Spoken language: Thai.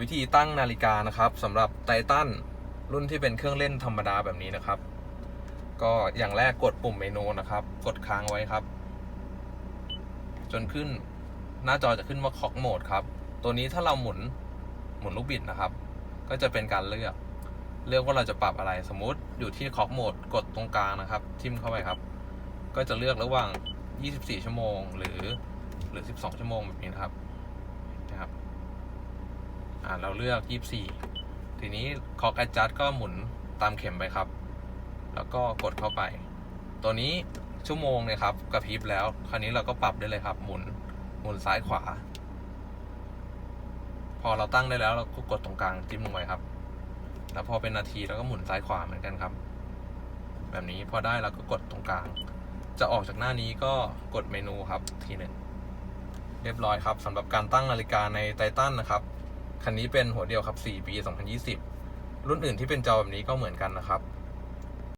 วิธีตั้งนาฬิกานะครับสำหรับไททันรุ่นที่เป็นเครื่องเล่นธรรมดาแบบนี้นะครับ ก็อย่างแรกกดปุ่มเมนูนะครับ กดค้างไว้ครับ จนขึ้นหน้าจอจะขึ้นว่าคอกโหมดครับ ตัวนี้ถ้าเราหมุนหมุนลูกบิดนะครับ ก็จะเป็นการเลือก เลือกว่าเราจะปรับอะไรสมมุติอยู่ที่คอกโหมดกดตรงกลางนะครับ ทิมเข้าไปครับ ก็จะเลือกระหว่าง 24 ชั่วโมง หรือหรือ 12 ชั่วโมงแบบนี้นะครับนะครับ อ่าเราเลือก 24 ทีนี้คอก adjust ก็หมุนตามเข็มไปครับ แล้วก็กดเข้าไป ตัวนี้ชั่วโมงเนี่ยครับกระพริบแล้ว คราวนี้เราก็ปรับได้เลยครับ หมุนหมุนซ้ายขวา พอเราตั้งได้แล้วเราก็กดตรงกลางจิ้มลงไปครับ แล้วพอเป็นนาทีเราก็หมุนซ้ายขวาเหมือนกันครับ แบบนี้พอได้เราก็กดตรงกลาง จะออกจากหน้านี้ก็กดเมนูครับทีหนึ่งเรียบร้อยครับสำหรับการตั้งนาฬิกาในไททันนะครับ คันนี้เป็นหัวเดียวครับ 4 ปี 2020 รุ่นอื่นที่เป็นจอแบบนี้ก็เหมือนกันนะครับ